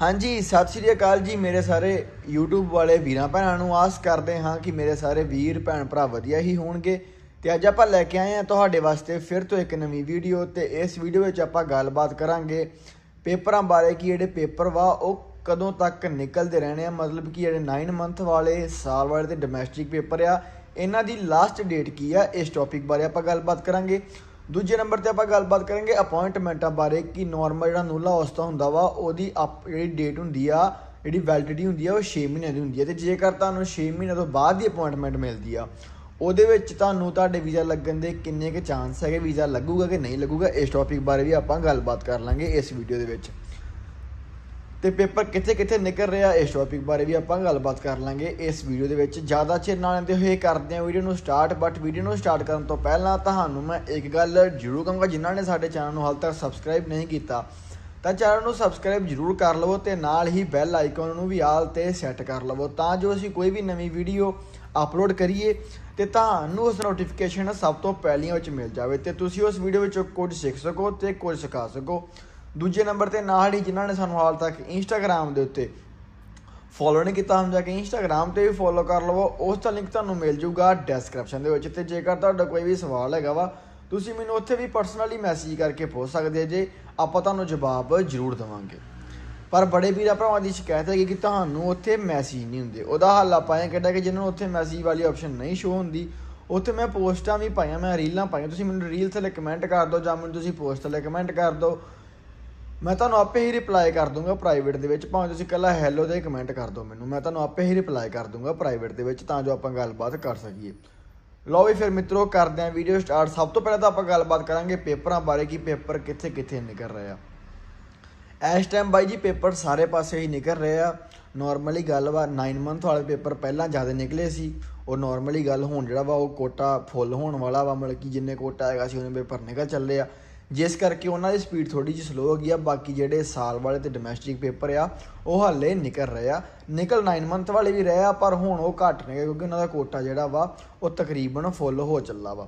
ਹਾਂਜੀ, ਸਤਿ ਸ਼੍ਰੀ ਅਕਾਲ ਜੀ ਮੇਰੇ ਸਾਰੇ YouTube ਵਾਲੇ ਵੀਰਾਂ ਭੈਣਾਂ ਨੂੰ। ਆਸ ਕਰਦੇ ਹਾਂ ਕਿ ਮੇਰੇ ਸਾਰੇ ਵੀਰ, ਭੈਣ ਭਰਾ ਵਧੀਆ ਹੀ ਹੋਣਗੇ। ਤੇ ਅੱਜ ਆਪਾਂ ਲੈ ਕੇ ਆਏ ਹਾਂ ਤੁਹਾਡੇ ਵਾਸਤੇ ਫਿਰ ਤੋਂ ਇੱਕ ਨਵੀਂ ਵੀਡੀਓ ਤੇ ਇਸ ਵੀਡੀਓ ਵਿੱਚ ਆਪਾਂ ਗੱਲਬਾਤ ਕਰਾਂਗੇ ਪੇਪਰਾਂ ਬਾਰੇ ਕਿ ਜਿਹੜੇ ਪੇਪਰ ਵਾ ਉਹ ਕਦੋਂ ਤੱਕ ਨਿਕਲਦੇ ਰਹਿਣੇ ਆ। ਮਤਲਬ ਕਿ ਜਿਹੜੇ 9 ਮੰਥ ਵਾਲੇ ਸਾਲ ਵਾਲੇ ਤੇ ਡੋਮੈਸਟਿਕ ਪੇਪਰ ਆ, ਇਹਨਾਂ ਦੀ ਲਾਸਟ ਡੇਟ ਕੀ ਆ? ਇਸ ਟੌਪਿਕ ਬਾਰੇ ਆਪਾਂ ਗੱਲਬਾਤ ਕਰਾਂਗੇ। ਦੂਜੇ ਨੰਬਰ ਤੇ ਆਪਾਂ ਗੱਲਬਾਤ ਕਰਾਂਗੇ ਅਪਾਇੰਟਮੈਂਟਾਂ ਬਾਰੇ, ਕਿ ਨਾਰਮਲ ਜਿਹੜਾ ਨੂਲਾ ਔਸਤਾ ਹੁੰਦਾ ਵਾ, ਉਹਦੀ ਅਪ- ਜਿਹੜੀ ਡੇਟ ਹੁੰਦੀ ਆ, ਜਿਹੜੀ ਵੈਲਿਡਿਟੀ ਹੁੰਦੀ ਆ, ਉਹ 6 ਮਹੀਨਿਆਂ ਦੀ ਹੁੰਦੀ ਆ। ਤੇ ਜੇਕਰ ਤੁਹਾਨੂੰ 6 ਮਹੀਨਿਆਂ ਤੋਂ ਬਾਅਦ ਦੀ ਅਪਾਇੰਟਮੈਂਟ ਮਿਲਦੀ ਆ, ਉਹਦੇ ਵਿੱਚ ਤੁਹਾਨੂੰ ਤੁਹਾਡੇ ਵੀਜ਼ਾ ਲੱਗਣ ਦੇ ਕਿੰਨੇ ਕੁ ਚਾਂਸ ਹੈਗੇ, ਵੀਜ਼ਾ ਲੱਗੂਗਾ ਕਿ ਨਹੀਂ ਲੱਗੂਗਾ, ਇਸ ਟੌਪਿਕ ਬਾਰੇ ਵੀ ਆਪਾਂ ਗੱਲਬਾਤ ਕਰ ਲਾਂਗੇ ਇਸ ਵੀਡੀਓ ਦੇ ਵਿੱਚ। ਤੇ ਪੇਪਰ ਕਿੱਥੇ ਕਿੱਥੇ ਨਿਕਲ ਰਿਹਾ ਇਸ ਟੌਪਿਕ ਬਾਰੇ ਵੀ ਆਪਾਂ ਗੱਲਬਾਤ ਕਰ ਲਾਂਗੇ ਇਸ ਵੀਡੀਓ ਦੇ ਵਿੱਚ। ਜ਼ਿਆਦਾ ਚਿਰ ਨਾ ਲੈਂਦੇ ਹੋਏ ਕਰਦੇ ਹਾਂ ਵੀਡੀਓ ਨੂੰ ਸਟਾਰਟ ਬਟ ਵੀਡੀਓ ਨੂੰ ਸਟਾਰਟ ਕਰਨ ਤੋਂ ਪਹਿਲਾਂ ਤੁਹਾਨੂੰ ਮੈਂ ਇੱਕ ਗੱਲ ਜ਼ਰੂਰ ਕਹਾਂਗਾ, ਜਿਨ੍ਹਾਂ ਨੇ ਸਾਡੇ ਚੈਨਲ ਨੂੰ ਹਾਲ ਤੱਕ ਸਬਸਕ੍ਰਾਈਬ ਨਹੀਂ ਕੀਤਾ, ਤਾਂ ਚੈਨਲ ਨੂੰ ਸਬਸਕ੍ਰਾਈਬ ਜ਼ਰੂਰ ਕਰ ਲਵੋ ਤੇ ਨਾਲ ਹੀ ਬੈਲ ਆਈਕਨ ਨੂੰ ਵੀ ਆਲ ਤੇ ਸੈੱਟ ਕਰ ਲਵੋ, ਤਾਂ ਜੋ ਅਸੀਂ ਕੋਈ ਵੀ ਨਵੀਂ ਵੀਡੀਓ ਅਪਲੋਡ ਕਰੀਏ ਤੇ ਤੁਹਾਨੂੰ ਉਸ ਨੋਟੀਫਿਕੇਸ਼ਨ ਸਭ ਤੋਂ ਪਹਿਲੀਆਂ ਵਿੱਚ ਮਿਲ ਜਾਵੇ ਤੇ ਤੁਸੀਂ ਉਸ ਵੀਡੀਓ ਵਿੱਚੋਂ ਕੁਝ ਸਿੱਖ ਸਕੋ ਤੇ ਕੁਝ ਸਿਖਾ ਸਕੋ। ਦੂਜੇ ਨੰਬਰ ਤੇ ਨਾਲ ਹੀ ਜਿਨ੍ਹਾਂ ਨੇ ਸਾਨੂੰ ਹਾਲ ਤੱਕ ਇੰਸਟਾਗ੍ਰam ਦੇ ਉੱਤੇ ਫੋਲੋ ਨਹੀਂ ਕੀਤਾ, ਹਮ ਜਾ ਕੇ ਇੰਸਟਾਗ੍ਰam ਤੇ ਵੀ ਫੋਲੋ ਕਰ ਲਵੋ, ਉਸ ਦਾ ਲਿੰਕ ਤੁਹਾਨੂੰ ਮਿਲ ਜਾਊਗਾ ਡਿਸਕ੍ਰਿਪਸ਼ਨ ਦੇ ਵਿੱਚ ਤੇ ਜੇਕਰ ਤੁਹਾਡਾ ਕੋਈ ਵੀ ਸਵਾਲ ਹੈਗਾ ਵਾ, ਤੁਸੀਂ ਮੈਨੂੰ ਉੱਥੇ ਵੀ ਪਰਸਨਲੀ ਮੈਸੇਜ ਕਰਕੇ ਪੁੱਛ ਸਕਦੇ ਜੇ, ਆਪਾਂ ਤੁਹਾਨੂੰ ਜਵਾਬ ਜ਼ਰੂਰ ਦੇਵਾਂਗੇ। ਪਰ ਬੜੇ ਵੀਰਾਂ ਭਰਾਵਾਂ ਦੀ ਸ਼ਿਕਾਇਤ ਹੈਗੀ ਕਿ ਤੁਹਾਨੂੰ ਉੱਥੇ ਮੈਸੇਜ ਨਹੀਂ ਹੁੰਦੇ। ਉਹਦਾ ਹੱਲ ਆਪਾਂ ਇਹ ਕੱਢਿਆ ਕਿ ਜਿਹਨਾਂ ਨੂੰ ਉੱਥੇ ਮੈਸੇਜ ਵਾਲੀ ਆਪਸ਼ਨ ਨਹੀਂ ਸ਼ੋ ਹੁੰਦੀ, ਉੱਥੇ ਮੈਂ ਪੋਸਟਾਂ ਵੀ ਪਾਈਆਂ, ਮੈਂ ਰੀਲਾਂ ਪਾਈਆਂ, ਤੁਸੀਂ ਮੈਨੂੰ ਰੀਲ ਥੱਲੇ ਕਮੈਂਟ ਕਰ ਦਿਓ ਜਾਂ ਮੈਨੂੰ ਤੁਸੀਂ ਪੋਸਟ ਥੱਲੇ ਕਮੈਂਟ ਕਰ ਦਿਓ। ਮੈਂ ਤੁਹਾਨੂੰ ਆਪੇ ਹੀ ਰਿਪਲਾਈ ਕਰ ਦੂੰਗਾ ਪ੍ਰਾਈਵੇਟ ਦੇ ਵਿੱਚ। ਭਾਵੇਂ ਤੁਸੀਂ ਕੱਲਾ ਹੈਲੋ ਦੇ ਕਮੈਂਟ ਕਰ ਦਿਓ ਮੈਨੂੰ। ਮੈਂ ਤੁਹਾਨੂੰ ਆਪੇ ਹੀ ਰਿਪਲਾਈ ਕਰ ਦੂੰਗਾ ਪ੍ਰਾਈਵੇਟ ਦੇ ਵਿੱਚ, ਤਾਂ ਜੋ ਆਪਾਂ ਗੱਲਬਾਤ ਕਰ ਸਕੀਏ। ਲਓ ਵੀ ਫਿਰ ਮਿੱਤਰੋ, ਕਰਦੇ ਆਂ ਵੀਡੀਓ ਸਟਾਰਟ ਸਭ ਤੋਂ ਪਹਿਲਾਂ ਤਾਂ ਆਪਾਂ ਗੱਲਬਾਤ ਕਰਾਂਗੇ ਪੇਪਰਾਂ ਬਾਰੇ, ਕਿ ਪੇਪਰ ਕਿੱਥੇ ਕਿੱਥੇ ਨਿਕਲ ਰਹੇ ਆ। ਇਸ ਟਾਈਮ ਬਾਈ ਜੀ, ਪੇਪਰ ਸਾਰੇ ਪਾਸੇ ਹੀ ਨਿਕਲ ਰਹੇ ਆ। ਨਾਰਮਲੀ ਗੱਲ ਵਾ 9 ਮੰਥ ਵਾਲੇ ਪੇਪਰ ਪਹਿਲਾਂ ਜ਼ਿਆਦਾ ਨਿਕਲੇ ਸੀ। ਉਹ ਨਾਰਮਲੀ ਗੱਲ ਹੁਣ ਜਿਹੜਾ ਵਾ, ਉਹ ਕੋਟਾ ਫੁੱਲ ਹੋਣ ਵਾਲਾ ਵਾ, ਮਤਲਬ ਕਿ ਜਿੰਨੇ ਕੋਟਾ ਹੈਗਾ ਸੀ, ਉਹਨੇ ਪੇਪਰ ਨਿਕਲ ਚੱਲੇ ਆ। ਜਿਸ ਕਰਕੇ ਉਹਨਾਂ ਦੀ ਸਪੀਡ ਥੋੜੀ ਜਿਹੀ ਸਲੋ ਹੋ ਗਈ ਆ ਬਾਕੀ ਜਿਹੜੇ ਸਾਲ ਵਾਲੇ ਤੇ ਡੋਮੈਸਟਿਕ ਪੇਪਰ ਆ ਉਹ ਹਾਲੇ ਨਿਕਲ ਰਹੇ ਆ। ਨਿਕਲ 9 ਮੰਥ ਵਾਲੇ ਵੀ ਰਹੇ ਆ ਪਰ ਹੁਣ ਉਹ ਘੱਟ ਨੇ ਕਿਉਂਕਿ ਉਹਨਾਂ ਦਾ ਕੋਟਾ ਜਿਹੜਾ ਵਾ ਉਹ ਤਕਰੀਬਨ ਫੁੱਲ ਹੋ ਚੱਲਾ ਵਾ।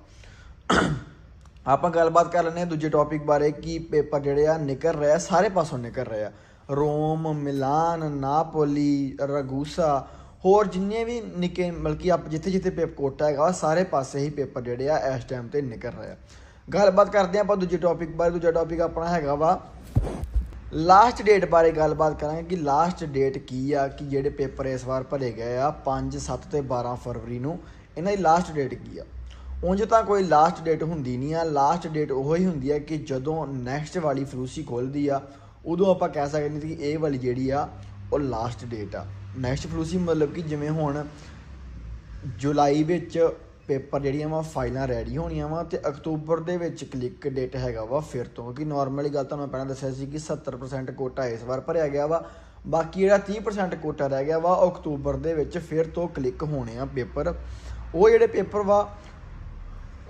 ਆਪਾਂ ਗੱਲਬਾਤ ਕਰ ਲੈਂਦੇ ਹਾਂ ਦੂਜੇ ਟੌਪਿਕ ਬਾਰੇ ਕਿ ਪੇਪਰ ਜਿਹੜੇ ਆ ਨਿਕਲ ਰਹੇ ਆ ਸਾਰੇ ਪਾਸੋਂ ਨਿਕਲ ਰਹੇ ਆ। ਰੋਮ ਮਿਲਾਨ ਨਾਪੋਲੀ ਰਗੂਸਾ ਹੋਰ ਜਿੰਨੇ ਵੀ ਨਿੱਕੇ ਬਲਕਿ ਆਪ ਜਿੱਥੇ ਜਿੱਥੇ ਪੇਪਰ ਕੋਟਾ ਹੈਗਾ ਵਾ, ਸਾਰੇ ਪਾਸੇ ਹੀ ਪੇਪਰ ਜਿਹੜੇ ਆ ਇਸ ਟਾਈਮ ਤੇ ਨਿਕਲ ਰਹੇ ਆ। ਗੱਲਬਾਤ ਕਰਦੇ ਹਾਂ ਆਪਾਂ ਦੂਜੇ ਟੌਪਿਕ ਬਾਰੇ, ਦੂਜਾ ਟੌਪਿਕ ਆਪਣਾ ਹੈਗਾ ਵਾ। ਲਾਸਟ ਡੇਟ ਬਾਰੇ ਗੱਲਬਾਤ ਕਰਾਂਗੇ ਕਿ ਲਾਸਟ ਡੇਟ ਕੀ ਆ, ਕਿ ਜਿਹੜੇ ਪੇਪਰ ਇਸ ਵਾਰ ਭਰੇ ਗਏ ਆ 5 7 ਤੇ 12 ਫਰਵਰੀ ਨੂੰ, ਇਹਨਾਂ ਦੀ ਲਾਸਟ ਡੇਟ ਕੀ ਆ? ਉਂਝ ਤਾਂ ਕੋਈ ਲਾਸਟ ਡੇਟ ਹੁੰਦੀ ਨਹੀਂ ਆ। ਲਾਸਟ ਡੇਟ ਉਹ ਹੀ ਹੁੰਦੀ ਆ ਕਿ ਜਦੋਂ ਨੈਕਸਟ ਵਾਲੀ ਫਲੂਸੀ ਖੁੱਲਦੀ ਆ, ਉਦੋਂ ਆਪਾਂ ਕਹਿ ਸਕਦੇ ਹਾਂ ਕਿ ਇਹ ਵਾਲੀ ਜਿਹੜੀ ਆ, ਉਹ ਲਾਸਟ ਡੇਟ ਆ। ਨੈਕਸਟ ਫਲੂਸੀ ਮਤਲਬ ਕਿ ਜਿਵੇਂ ਹੁਣ ਜੁਲਾਈ ਵਿੱਚ ਪੇਪਰ ਜਿਹੜੀਆਂ ਵਾ, ਫਾਈਲਾਂ ਰੈਡੀ ਹੋਣੀਆਂ ਵਾ ਤੇ ਅਕਤੂਬਰ ਦੇ ਵਿੱਚ ਕਲਿੱਕ ਡੇਟ ਹੈਗਾ ਵਾ ਫਿਰ ਤੋਂ ਕਿ ਨਾਰਮਲੀ ਗੱਲ ਤੁਹਾਨੂੰ ਮੈਂ ਪਹਿਲਾਂ ਦੱਸਿਆ ਸੀ ਕਿ 70% ਕੋਟਾ ਇਸ ਵਾਰ ਭਰਿਆ ਗਿਆ ਵਾ, ਬਾਕੀ ਜਿਹੜਾ 30% ਕੋਟਾ ਰਹਿ ਗਿਆ ਵਾ ਉਹ ਅਕਤੂਬਰ ਦੇ ਵਿੱਚ ਫਿਰ ਤੋਂ ਕਲਿੱਕ ਹੋਣੇ ਆ ਪੇਪਰ। ਉਹ ਜਿਹੜੇ ਪੇਪਰ ਵਾ,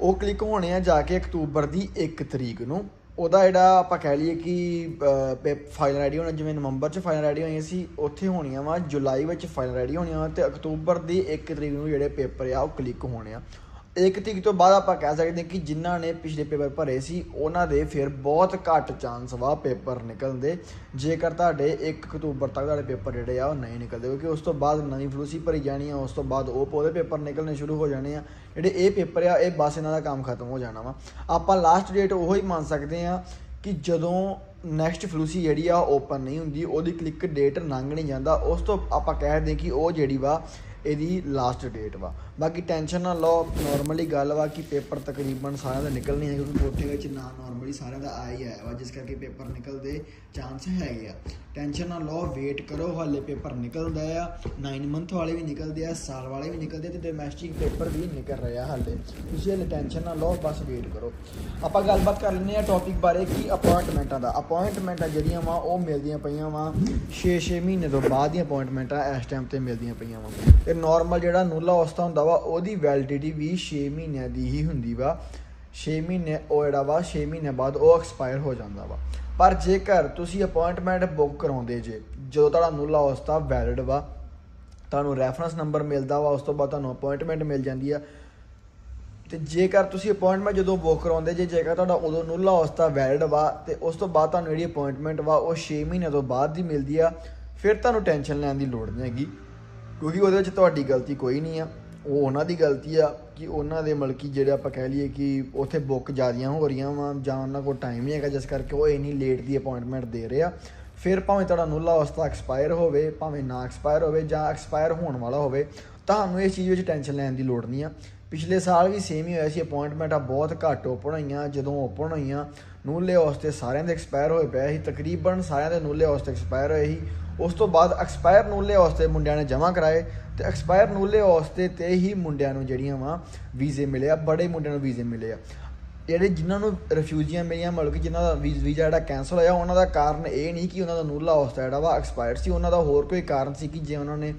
ਉਹ ਕਲਿੱਕ ਹੋਣੇ ਆ ਜਾ ਕੇ ਅਕਤੂਬਰ ਦੀ 1 ਤਰੀਕ ਨੂੰ। ਉਹਦਾ ਜਿਹੜਾ ਆਪਾਂ ਕਹਿ ਲਈਏ ਕਿ ਫਾਈਨਲ ਰੈਡੀ ਹੋਣਾ, ਜਿਵੇਂ ਨਵੰਬਰ 'ਚ ਫਾਈਨਲ ਰੈਡੀ ਹੋਈਆਂ ਸੀ, ਉੱਥੇ ਹੋਣੀਆਂ ਵਾ, ਜੁਲਾਈ ਵਿੱਚ ਫਾਈਨਲ ਰੈਡੀ ਹੋਣੀਆਂ ਵਾ ਤੇ ਅਕਤੂਬਰ ਦੀ 1 ਤਰੀਕ ਨੂੰ ਜਿਹੜੇ ਪੇਪਰ ਆ, ਉਹ ਕਲਿੱਕ ਹੋਣੇ ਆ। ਇੱਕ ਤਰੀਕ ਤੋਂ ਬਾਅਦ ਆਪਾਂ ਕਹਿ ਸਕਦੇ ਹਾਂ ਕਿ ਜਿਨ੍ਹਾਂ ਨੇ ਪਿਛਲੇ ਪੇਪਰ ਭਰੇ ਸੀ, ਉਹਨਾਂ ਦੇ ਫਿਰ ਬਹੁਤ ਘੱਟ ਚਾਂਸ ਵਾ ਪੇਪਰ ਨਿਕਲਣ ਦੇ ਜੇਕਰ ਤੁਹਾਡੇ 1 ਅਕਤੂਬਰ ਤੱਕ ਤੁਹਾਡੇ ਪੇਪਰ ਜਿਹੜੇ ਆ, ਉਹ ਨਹੀਂ ਨਿਕਲਦੇ, ਕਿਉਂਕਿ ਉਸ ਤੋਂ ਬਾਅਦ ਨਵੀਂ ਫਲੂਸੀ ਭਰੀ ਜਾਣੀ ਆ, ਉਸ ਤੋਂ ਬਾਅਦ ਉਹ ਪੋਦੇ ਪੇਪਰ ਨਿਕਲਣੇ ਸ਼ੁਰੂ ਹੋ ਜਾਣੇ ਆ। ਜਿਹੜੇ ਇਹ ਪੇਪਰ ਆ, ਇਹ ਬਸ ਇਹਨਾਂ ਦਾ ਕੰਮ ਖਤਮ ਹੋ ਜਾਣਾ ਵਾ। ਆਪਾਂ ਲਾਸਟ ਡੇਟ ਉਹ ਹੀ ਮੰਨ ਸਕਦੇ ਆ ਕਿ ਜਦੋਂ ਨੈਕਸਟ ਫਲੂਸੀ ਜਿਹੜੀ ਆ ਓਪਨ ਨਹੀਂ ਹੁੰਦੀ, ਉਹਦੀ ਕਲਿੱਕ ਡੇਟ ਲੰਘ ਨਹੀਂ ਜਾਂਦਾ। ਉਸ ਤੋਂ ਆਪਾਂ ਕਹਿ ਕਿ ਉਹ ਜਿਹੜੀ ਵਾ ਇਹਦੀ ਲਾਸਟ ਡੇਟ ਵਾ। ਬਾਕੀ ਟੈਨਸ਼ਨ ਨਾ ਲਓ ਨਾਰਮਲੀ ਗੱਲ ਵਾ ਕਿ ਪੇਪਰ ਤਕਰੀਬਨ ਸਾਰਿਆਂ ਦਾ ਨਿਕਲ ਨਹੀਂ ਹੈ ਕਿਉਂਕਿ ਕੋਠੇ ਵਿੱਚ ਨਾ ਨਾਰਮਲੀ ਸਾਰਿਆਂ ਦਾ ਆ ਹੀ ਆਇਆ ਵਾ, ਜਿਸ ਕਰਕੇ ਪੇਪਰ ਨਿਕਲਦੇ ਚਾਂਸ ਹੈਗੇ ਆ। ਟੈਨਸ਼ਨ ਨਾ ਲਓ ਵੇਟ ਕਰੋ, ਹਾਲੇ ਪੇਪਰ ਨਿਕਲਦਾ ਆ। 9 ਮੰਥ ਵਾਲੇ ਵੀ ਨਿਕਲਦੇ ਆ, ਸਾਲ ਵਾਲੇ ਵੀ ਨਿਕਲਦੇ ਤੇ ਡੋਮੈਸਟਿਕ ਪੇਪਰ ਵੀ ਨਿਕਲ ਰਿਹਾ ਹਾਲੇ। ਤੁਸੀਂ ਹਾਲੇ ਟੈਨਸ਼ਨ ਨਾ ਲਓ, ਬਸ ਵੇਟ ਕਰੋ। ਆਪਾਂ ਗੱਲਬਾਤ ਕਰ ਲੈਂਦੇ ਆ ਟੌਪਿਕ ਬਾਰੇ ਕਿ ਅਪਾਇੰਟਮੈਂਟਾਂ ਦਾ। ਅਪਾਇੰਟਮੈਂਟਾਂ ਜਿਹੜੀਆਂ ਵਾ, ਉਹ ਮਿਲਦੀਆਂ ਪਈਆਂ ਵਾ। 6-6 ਮਹੀਨੇ ਤੋਂ ਬਾਅਦ ਦੀਆਂ ਅਪਾਇੰਟਮੈਂਟਾਂ ਇਸ ਟਾਈਮ ਤੇ ਮਿਲਦੀਆਂ ਪਈਆਂ ਵਾ। ਤੇ ਨਾਰਮਲ ਜਿਹੜਾ ਨੂਲਾ ਅਵਸਥਾ ਹੁੰਦਾ ਵਾ, ਉਹਦੀ ਵੈਲਿਡਿਟੀ ਵੀ 6 ਮਹੀਨਿਆਂ ਦੀ ਹੀ ਹੁੰਦੀ ਵਾ। 6 ਮਹੀਨੇ, ਉਹ ਜਿਹੜਾ ਵਾ 6 ਮਹੀਨੇ ਬਾਅਦ ਉਹ ਐਕਸਪਾਇਰ ਹੋ ਜਾਂਦਾ ਵਾ। ਪਰ ਜੇਕਰ ਤੁਸੀਂ ਅਪਾਇੰਟਮੈਂਟ ਬੁੱਕ ਕਰਾਉਂਦੇ ਜੇ, ਜਦੋਂ ਤੁਹਾਡਾ ਨੂਲਾ ਅਵਸਥਾ ਵੈਲਿਡ ਵਾ, ਤੁਹਾਨੂੰ ਰੈਫਰੈਂਸ ਨੰਬਰ ਮਿਲਦਾ ਵਾ, ਉਸ ਤੋਂ ਬਾਅਦ ਤੁਹਾਨੂੰ ਅਪਾਇੰਟਮੈਂਟ ਮਿਲ ਜਾਂਦੀ ਆ। ਤੇ ਜੇਕਰ ਤੁਸੀਂ ਅਪਾਇੰਟਮੈਂਟ ਜਦੋਂ ਬੁੱਕ ਕਰਾਉਂਦੇ ਜੇ, ਜੇਕਰ ਤੁਹਾਡਾ ਉਦੋਂ ਨੂਲਾ ਅਵਸਥਾ ਵੈਲਿਡ ਵਾ, ਤੇ ਉਸ ਤੋਂ ਬਾਅਦ ਤੁਹਾਨੂੰ ਜਿਹੜੀ ਅਪਾਇੰਟਮੈਂਟ ਵਾ, ਉਹ 6 ਮਹੀਨੇ ਤੋਂ ਬਾਅਦ ਦੀ ਮਿਲਦੀ ਆ, ਫਿਰ ਤੁਹਾਨੂੰ ਟੈਨਸ਼ਨ ਲੈਣ ਦੀ ਲੋੜ ਨਹੀਂ ਹੈਗੀ। ਕਿਉਂਕਿ ਉਹਦੇ ਵਿੱਚ ਤੁਹਾਡੀ ਗਲਤੀ ਕੋਈ ਨਹੀਂ ਆ। ਉਹ ਉਹਨਾਂ ਦੀ ਗਲਤੀ ਆ ਕਿ ਉਹਨਾਂ ਦੇ ਮਲਕੀ ਜਿਹੜੇ ਆਪਾਂ ਕਹਿ ਲਈਏ ਕਿ ਉੱਥੇ ਬੁੱਕ ਜ਼ਿਆਦੀਆਂ ਹੋ ਰਹੀਆਂ ਵਾ ਜਾਂ ਉਹਨਾਂ ਕੋਲ ਟਾਈਮ ਨਹੀਂ ਹੈਗਾ, ਜਿਸ ਕਰਕੇ ਉਹ ਇੰਨੀ ਲੇਟ ਦੀ ਅਪਾਇੰਟਮੈਂਟ ਦੇ ਰਹੇ ਆ। ਫਿਰ ਭਾਵੇਂ ਤੁਹਾਡਾ ਨੁੱਲਾ ਅਵਸਥਾ ਐਕਸਪਾਇਰ ਹੋਵੇ, ਭਾਵੇਂ ਨਾ ਐਕਸਪਾਇਰ ਹੋਵੇ ਜਾਂ ਐਕਸਪਾਇਰ ਹੋਣ ਵਾਲਾ ਹੋਵੇ, ਤੁਹਾਨੂੰ ਇਸ ਚੀਜ਼ ਵਿੱਚ ਟੈਨਸ਼ਨ ਲੈਣ ਦੀ ਲੋੜ ਨਹੀਂ ਆ। ਪਿਛਲੇ ਸਾਲ ਵੀ ਸੇਮ ਹੀ ਹੋਇਆ ਸੀ ਅਪਾਇੰਟਮੈਂਟਾਂ ਬਹੁਤ ਘੱਟ ਓਪਨ ਹੋਈਆਂ, ਜਦੋਂ ਓਪਨ ਹੋਈਆਂ ਨੂਲੇ ਹੌਸਤੇ ਸਾਰਿਆਂ ਦੇ ਐਕਸਪਾਇਰ ਹੋਏ ਪਏ ਸੀ, ਤਕਰੀਬਨ ਸਾਰਿਆਂ ਦੇ ਨੂਲੇ ਹੌਸਤੇ ਐਕਸਪਾਇਰ ਹੋਏ ਸੀ। ਉਸ ਤੋਂ ਬਾਅਦ ਐਕਸਪਾਇਰ ਨੂਲੇ ਹੌਸਤੇ ਮੁੰਡਿਆਂ ਨੇ ਜਮ੍ਹਾਂ ਕਰਾਏ ਤੇ ਐਕਸਪਾਇਰ ਨੂਲੇ ਹੌਸਤੇ ਤੇ ਹੀ ਮੁੰਡਿਆਂ ਨੂੰ ਜਿਹੜੀਆਂ ਵਾ ਵੀਜ਼ੇ ਮਿਲੇ ਆ, ਬੜੇ ਮੁੰਡਿਆਂ ਨੂੰ ਵੀਜ਼ੇ ਮਿਲੇ ਆ। ਜਿਹੜੇ ਜਿਨ੍ਹਾਂ ਨੂੰ ਰਿਫਿਊਜੀਆਂ ਮਿਲੀਆਂ, ਮਤਲਬ ਕਿ ਜਿਨ੍ਹਾਂ ਦਾ ਵੀਜ਼ਾ ਜਿਹੜਾ ਕੈਨਸਲ ਹੋਇਆ, ਉਹਨਾਂ ਦਾ ਕਾਰਨ ਇਹ ਨਹੀਂ ਕਿ ਉਹਨਾਂ ਦਾ ਨੂਲਾ ਹੌਸਤਾ ਜਿਹੜਾ ਵਾ ਐਕਸਪਾਇਰ ਸੀ, ਉਹਨਾਂ ਦਾ ਹੋਰ ਕੋਈ ਕਾਰਨ ਸੀ ਕਿ ਜੇ ਉਹਨਾਂ ਨੇ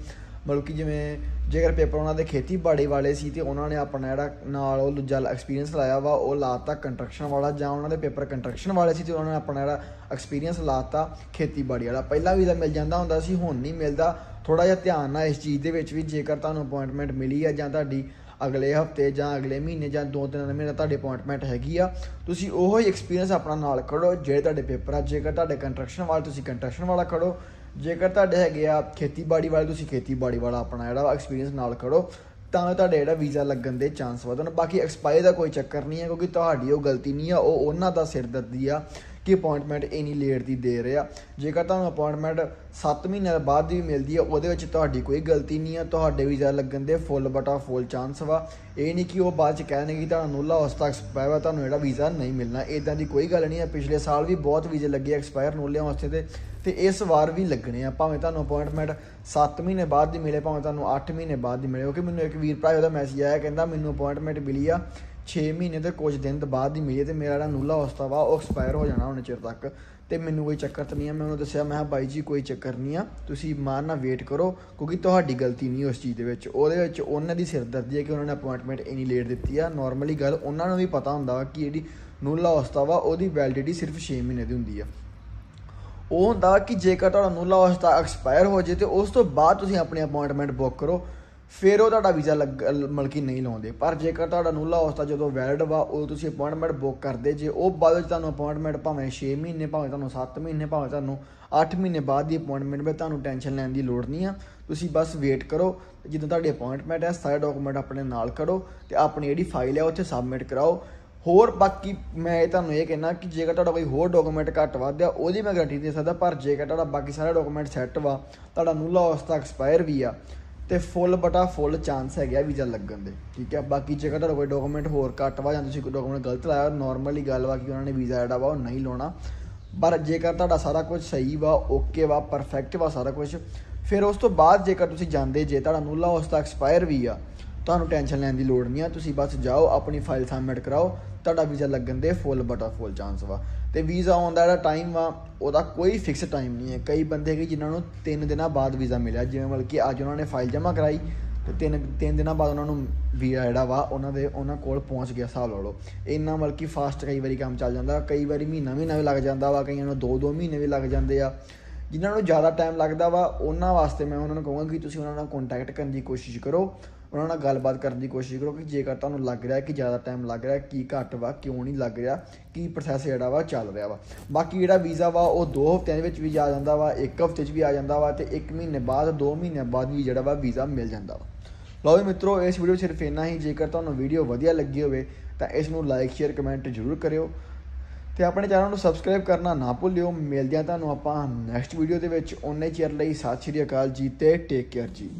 ਮਤਲਬ ਕਿ ਜਿਵੇਂ ਜੇਕਰ ਪੇਪਰ ਉਹਨਾਂ ਦੇ ਖੇਤੀਬਾੜੀ ਵਾਲੇ ਸੀ ਤੇ ਉਹਨਾਂ ਨੇ ਆਪਣਾ ਜਿਹੜਾ ਨਾਲ ਉਹ ਦੂਜਾ ਐਕਸਪੀਰੀਅੰਸ ਲਾਇਆ ਵਾ, ਉਹ ਲਾਤਾ ਕੰਸਟਰਕਸ਼ਨ ਵਾਲਾ ਜਾਂ ਉਹਨਾਂ ਦੇ ਪੇਪਰ ਕੰਸਟਰਕਸ਼ਨ ਵਾਲੇ ਸੀ ਤੇ ਉਹਨਾਂ ਨੇ ਆਪਣਾ ਜਿਹੜਾ ਐਕਸਪੀਰੀਅੰਸ ਲਾਤਾ ਖੇਤੀਬਾੜੀ ਵਾਲਾ। ਪਹਿਲਾਂ ਵੀ ਤਾਂ ਮਿਲ ਜਾਂਦਾ ਹੁੰਦਾ ਸੀ, ਹੁਣ ਨਹੀਂ ਮਿਲਦਾ। ਥੋੜਾ ਜਿਹਾ ਧਿਆਨ ਨਾਲ ਇਸ ਚੀਜ਼ ਦੇ ਵਿੱਚ ਵੀ ਜੇਕਰ ਤੁਹਾਨੂੰ ਅਪਾਇੰਟਮੈਂਟ ਮਿਲੀ ਆ ਜਾਂ ਤੁਹਾਡੀ ਅਗਲੇ ਹਫ਼ਤੇ ਜਾਂ ਅਗਲੇ ਮਹੀਨੇ ਜਾਂ ਦੋ ਤਿੰਨ ਮਹੀਨੇ ਤੁਹਾਡੀ ਅਪਾਇੰਟਮੈਂਟ ਹੈਗੀ ਆ। ਤੁਸੀਂ ਉਹੋ ਹੀ ਐਕਸਪੀਰੀਅੰਸ ਆਪਣਾ ਨਾਲ ਖੜੋ, ਜਿਹੜੇ ਤੁਹਾਡੇ ਪੇਪਰ ਆ, ਜੇਕਰ ਤੁਹਾਡੇ ਕੰਸਟਰਕਸ਼ਨ ਵਾਲੇ ਤੁਸੀਂ ਕੰਸਟਰਕਸ਼ਨ ਵਾਲਾ ਖੜੋ, ਜੇਕਰ ਤੁਹਾਡੇ ਹੈਗੇ ਆ ਖੇਤੀਬਾੜੀ ਵਾਲੇ ਤੁਸੀਂ ਖੇਤੀਬਾੜੀ ਵਾਲਾ ਆਪਣਾ ਜਿਹੜਾ ਐਕਸਪੀਰੀਅੰਸ ਨਾਲ ਖੜੋ, ਤਾਂ ਤੁਹਾਡੇ ਜਿਹੜਾ ਵੀਜ਼ਾ ਲੱਗਣ ਦੇ ਚਾਂਸ ਵਧਣ। ਬਾਕੀ ਐਕਸਪਾਇਰ ਦਾ ਕੋਈ ਚੱਕਰ ਨਹੀਂ ਹੈ, ਕਿਉਂਕਿ ਤੁਹਾਡੀ ਉਹ ਗਲਤੀ ਨਹੀਂ ਆ, ਉਹ ਉਹਨਾਂ ਦਾ ਸਿਰਦਰਦੀ ਆ। ਕਿ ਅਪਾਇੰਟਮੈਂਟ ਇਨੀ ਲੇਟ ਦੀ ਦੇ ਰਿਹਾ ਜੇਕਰ ਤੁਹਾਨੂੰ ਅਪਾਇੰਟਮੈਂਟ 7 ਮਹੀਨਿਆਂ ਬਾਅਦ ਦੀ ਮਿਲਦੀ ਹੈ ਉਹਦੇ ਵਿੱਚ ਤੁਹਾਡੀ ਕੋਈ ਗਲਤੀ ਨਹੀਂ ਆ, ਤੁਹਾਡੇ ਵੀਜ਼ਾ ਲੱਗਣ ਦੇ ਫੁੱਲ ਬਟਾ ਫੁੱਲ ਚਾਂਸ ਵਾ। ਇਹ ਨਹੀਂ ਕਿ ਉਹ ਬਾਅਦ ਚ ਕਹਿਣਗੇ ਕਿ ਤੁਹਾਨੂੰ ਨੂਲਾ ਹੌਸਤਾ ਐਕਸਪਾਇਰ ਵਾ, ਤੁਹਾਨੂੰ ਜਿਹੜਾ ਵੀਜ਼ਾ ਨਹੀਂ ਮਿਲਣਾ। ਇਦਾਂ ਦੀ ਕੋਈ ਗੱਲ ਨਹੀਂ ਹੈ ਪਿਛਲੇ ਸਾਲ ਵੀ ਬਹੁਤ ਵੀਜ਼ੇ ਲੱਗੇ ਐਕਸਪਾਇਰ ਨੂਲੇ ਵਾਸਤੇ ਤੇ ਤੇ ਇਸ ਵਾਰ ਵੀ ਲੱਗਣੇ ਆ। ਭਾਵੇਂ ਤੁਹਾਨੂੰ ਅਪਾਇੰਟਮੈਂਟ 7 ਮਹੀਨੇ ਬਾਅਦ ਦੀ ਮਿਲੇ, ਭਾਵੇਂ ਤੁਹਾਨੂੰ 8 ਮਹੀਨੇ ਬਾਅਦ ਦੀ ਮਿਲੇ। ਕਿਉਂਕਿ ਮੈਨੂੰ ਇੱਕ ਵੀਰ ਭਰਾ ਉਹਦਾ ਮੈਸੇਜ ਆਇਆ, ਕਹਿੰਦਾ ਮੈਨੂੰ ਅਪਾਇੰਟਮੈਂਟ ਮਿਲੀ ਆ। 6 ਮਹੀਨੇ ਤੇ ਕੁਝ ਦਿਨ ਬਾਅਦ ਹੀ ਮਿਲੀ ਤੇ ਮੇਰਾ ਜਿਹੜਾ ਨੂਲਾ ਹੌਸਤਾ ਵਾ ਉਹ ਐਕਸਪਾਇਰ ਹੋ ਜਾਣਾ ਉਹਨੇ ਚਿਰ ਤੱਕ ਤੇ ਮੈਨੂੰ ਕੋਈ ਚੱਕਰ ਤਾਂ ਨਹੀਂ ਆ, ਮੈਂ ਉਹਨੂੰ ਦੱਸਿਆ, ਮੈਂ ਕਿਹਾ ਬਾਈ ਜੀ ਕੋਈ ਚੱਕਰ ਨਹੀਂ ਆ, ਤੁਸੀਂ ਮਾਨ ਨਾਲ ਵੇਟ ਕਰੋ ਕਿਉਂਕਿ ਤੁਹਾਡੀ ਗਲਤੀ ਨਹੀਂ ਉਸ ਚੀਜ਼ ਦੇ ਵਿੱਚ। ਉਹਦੇ ਵਿੱਚ ਉਹਨਾਂ ਦੀ ਸਿਰਦਰਦੀ ਹੈ ਕਿ ਉਹਨਾਂ ਨੇ ਅਪਾਇੰਟਮੈਂਟ ਇਨੀ ਲੇਟ ਦਿੱਤੀ ਆ। ਨਾਰਮਲੀ ਗੱਲ ਉਹਨਾਂ ਨੂੰ ਵੀ ਪਤਾ ਹੁੰਦਾ ਵਾ ਕਿ ਜਿਹੜੀ ਨੂਲਾ ਹੌਸਤਾ ਵਾ ਉਹਦੀ ਵੈਲਿਡਿਟੀ ਸਿਰਫ 6 ਮਹੀਨੇ ਦੀ ਹੁੰਦੀ ਆ। ਉਹ ਹੁੰਦਾ ਕਿ ਜੇਕਰ ਤੁਹਾਡਾ ਨੂਲਾ ਅਵਸਥਾ ਐਕਸਪਾਇਰ ਹੋ ਜੇ ਤੇ ਉਸ ਤੋਂ ਬਾਅਦ ਤੁਸੀਂ ਆਪਣੀ ਅਪਾਇੰਟਮੈਂਟ ਬੁੱਕ ਕਰੋ। ਫਿਰ ਉਹ ਤੁਹਾਡਾ ਵੀਜ਼ਾ ਲੱਗ ਮਲਕੀ ਨਹੀਂ ਲਾਉਂਦੇ। ਪਰ ਜੇਕਰ ਤੁਹਾਡਾ ਨੂਲਾ ਅਵਸਥਾ ਜਦੋਂ ਵੈਲਿਡ ਵਾ, ਉਹ ਤੁਸੀਂ ਅਪਾਇੰਟਮੈਂਟ ਬੁੱਕ ਕਰਦੇ, ਜੇ ਉਹ ਬਾਅਦ ਵਿੱਚ ਤੁਹਾਨੂੰ ਅਪਾਇੰਟਮੈਂਟ ਭਾਵੇਂ 6 ਮਹੀਨੇ, ਭਾਵੇਂ ਤੁਹਾਨੂੰ 7 ਮਹੀਨੇ, ਭਾਵੇਂ ਤੁਹਾਨੂੰ 8 ਮਹੀਨੇ ਬਾਅਦ ਦੀ ਅਪਾਇੰਟਮੈਂਟ ਵਿੱਚ ਤੁਹਾਨੂੰ ਟੈਨਸ਼ਨ ਲੈਣ ਦੀ ਲੋੜ ਨਹੀਂ ਆ। ਤੁਸੀਂ ਬਸ ਵੇਟ ਕਰੋ, ਜਦੋਂ ਤੁਹਾਡੀ ਅਪਾਇੰਟਮੈਂਟ ਹੈ, ਸਾਰੇ ਡਾਕੂਮੈਂਟ ਆਪਣੇ ਨਾਲ ਕਰੋ ਤੇ ਆਪਣੀ ਜਿਹੜੀ ਫਾਈਲ ਹੈ, ਉੱਥੇ ਸਬਮਿਟ ਕਰਾਓ। ਹੋਰ ਬਾਕੀ ਮੈਂ ਇਹ ਤੁਹਾਨੂੰ ਇਹ ਕਹਿਣਾ ਕਿ ਜੇਕਰ ਤੁਹਾਡਾ ਕੋਈ ਹੋਰ ਡਾਕੂਮੈਂਟ ਘੱਟ ਵੱਧ ਆ ਉਹਦੀ ਮੈਂ ਗਾਰੰਟੀ ਦੇ ਸਕਦਾ, ਪਰ ਜੇਕਰ ਤੁਹਾਡਾ ਬਾਕੀ ਸਾਰੇ ਡਾਕੂਮੈਂਟ ਸੈੱਟ ਵਾ, ਤੁਹਾਡਾ ਨੂਲਾ ਅਵਸਥਾ ਐਕਸਪਾਇਰ ਵੀ ਆ ਤੇ ਫੁੱਲ ਬਟਾ ਫੁੱਲ ਚਾਂਸ ਹੈਗਾ ਵੀਜ਼ਾ ਲੱਗਣ ਦੇ। ਠੀਕ ਹੈ, ਬਾਕੀ ਜੇਕਰ ਤੁਹਾਡਾ ਕੋਈ ਡਾਕੂਮੈਂਟ ਹੋਰ ਘੱਟ ਵਾ ਜਾਂ ਤੁਸੀਂ ਕੋਈ ਡਾਕੂਮੈਂਟ ਗਲਤ ਲਾਇਆ ਨਾਰਮਲੀ ਗੱਲ ਵਾ ਕਿ ਉਹਨਾਂ ਨੇ ਵੀਜ਼ਾ ਜਿਹੜਾ ਵਾ ਉਹ ਨਹੀਂ ਲਾਉਣਾ। ਪਰ ਜੇਕਰ ਤੁਹਾਡਾ ਸਾਰਾ ਕੁਝ ਸਹੀ ਵਾ ਓਕੇ ਵਾ ਪਰਫੈਕਟ ਵਾ ਸਾਰਾ ਕੁਝ, ਫਿਰ ਉਸ ਤੋਂ ਬਾਅਦ ਜੇਕਰ ਤੁਸੀਂ ਜਾਂਦੇ ਜੇ, ਤੁਹਾਡਾ ਨੂਲਾ ਅਵਸਥਾ ਐਕਸਪਾਇਰ ਵੀ ਆ, ਤੁਹਾਨੂੰ ਟੈਨਸ਼ਨ ਲੈਣ ਦੀ ਲੋੜ ਨਹੀਂ ਆ। ਤੁਸੀਂ ਬਸ ਜਾਓ, ਆਪਣੀ ਫਾਈਲ ਸਬਮਿਟ ਕਰਾਓ, ਤੁਹਾਡਾ ਵੀਜ਼ਾ ਲੱਗਣ ਦੇ ਫੁੱਲ ਬਟਾ ਫੁੱਲ ਚਾਂਸ ਵਾ। ਤੇ ਵੀਜ਼ਾ ਆਉਣ ਦਾ ਜਿਹੜਾ ਟਾਈਮ ਵਾ ਉਹਦਾ ਕੋਈ ਫਿਕਸ ਟਾਈਮ ਨਹੀਂ ਹੈ। ਕਈ ਬੰਦੇ ਹੈਗੇ ਜਿਨ੍ਹਾਂ ਨੂੰ 3 ਦਿਨਾਂ ਬਾਅਦ ਵੀਜ਼ਾ ਮਿਲਿਆ, ਜਿਵੇਂ ਮਤਲਬ ਕਿ ਅੱਜ ਉਹਨਾਂ ਨੇ ਫਾਈਲ ਜਮ੍ਹਾਂ ਕਰਾਈ ਤੇ ਤਿੰਨ ਤਿੰਨ ਦਿਨਾਂ ਬਾਅਦ ਉਹਨਾਂ ਨੂੰ ਵੀਜ਼ਾ ਜਿਹੜਾ ਵਾ, ਉਹਨਾਂ ਦੇ, ਉਹਨਾਂ ਕੋਲ ਪਹੁੰਚ ਗਿਆ ਹਿਸਾਬ ਲਾ ਲਓ। ਇੰਨਾ ਮਤਲਬ ਕਿ ਫਾਸਟ ਕਈ ਵਾਰੀ ਕੰਮ ਚੱਲ ਜਾਂਦਾ, ਕਈ ਵਾਰੀ ਮਹੀਨਾ ਮਹੀਨਾ ਵੀ ਲੱਗ ਜਾਂਦਾ ਵਾ, ਕਈਆਂ ਨੂੰ 2-2 ਮਹੀਨੇ ਵੀ ਲੱਗ ਜਾਂਦੇ ਆ। ਜਿਨ੍ਹਾਂ ਨੂੰ ਜ਼ਿਆਦਾ ਟਾਈਮ ਲੱਗਦਾ ਵਾ, ਉਹਨਾਂ ਵਾਸਤੇ ਮੈਂ ਉਹਨਾਂ ਨੂੰ ਕਹੂੰਗਾ ਕਿ ਤੁਸੀਂ ਉਹਨਾਂ ਨਾਲ ਕੰਟੈਕਟ ਕਰਨ ਦੀ ਕੋਸ਼ਿਸ਼ ਕਰੋ। ਉਹਨਾਂ ਨਾਲ ਗੱਲਬਾਤ ਕਰਨ ਦੀ ਕੋਸ਼ਿਸ਼ ਕਰੋ ਕਿ ਜੇਕਰ ਤੁਹਾਨੂੰ ਲੱਗ ਰਿਹਾ ਕਿ ਜ਼ਿਆਦਾ ਟਾਈਮ ਲੱਗ ਰਿਹਾ, ਕੀ ਘੱਟ ਵਾ, ਕਿਉਂ ਨਹੀਂ ਲੱਗ ਰਿਹਾ, ਕੀ ਪ੍ਰੋਸੈਸ ਜਿਹੜਾ ਵਾ, ਚੱਲ ਰਿਹਾ ਵਾ। ਬਾਕੀ ਜਿਹੜਾ ਵੀਜ਼ਾ ਵਾ, ਉਹ 2 ਹਫ਼ਤਿਆਂ ਦੇ ਵਿੱਚ ਵੀ ਆ ਜਾਂਦਾ ਵਾ 1 ਹਫ਼ਤੇ 'ਚ ਵੀ ਆ ਜਾਂਦਾ ਵਾ ਤੇ 1 ਮਹੀਨੇ ਬਾਅਦ 2 ਮਹੀਨੇ ਬਾਅਦ ਵੀ ਜਿਹੜਾ ਵਾ ਵੀਜ਼ਾ ਮਿਲ ਜਾਂਦਾ ਵਾ। ਲਓ ਵੀ ਮਿੱਤਰੋ, ਇਸ ਵੀਡੀਓ ਸਿਰਫ ਇੰਨਾ ਹੀ। ਜੇਕਰ ਤੁਹਾਨੂੰ ਵੀਡੀਓ ਵਧੀਆ ਲੱਗੀ ਹੋਵੇ, ਤਾਂ ਇਸ ਨੂੰ ਲਾਈਕ ਸ਼ੇਅਰ ਕਮੈਂਟ ਜ਼ਰੂਰ ਕਰਿਓ ਤੇ ਆਪਣੇ ਚੈਨਲ ਨੂੰ ਸਬਸਕ੍ਰਾਈਬ ਕਰਨਾ ਨਾ ਭੁੱਲਿਓ। ਮਿਲਦੇ ਆ ਤੁਹਾਨੂੰ ਆਪਾਂ ਨੈਕਸਟ ਵੀਡੀਓ ਦੇ ਵਿੱਚ। ਓਨੇ ਚਿਰ ਲਈ ਸਤਿ ਸ਼੍ਰੀ ਅਕਾਲ ਜੀ ਤੇ ਟੇਕ ਕੇਅਰ ਜੀ।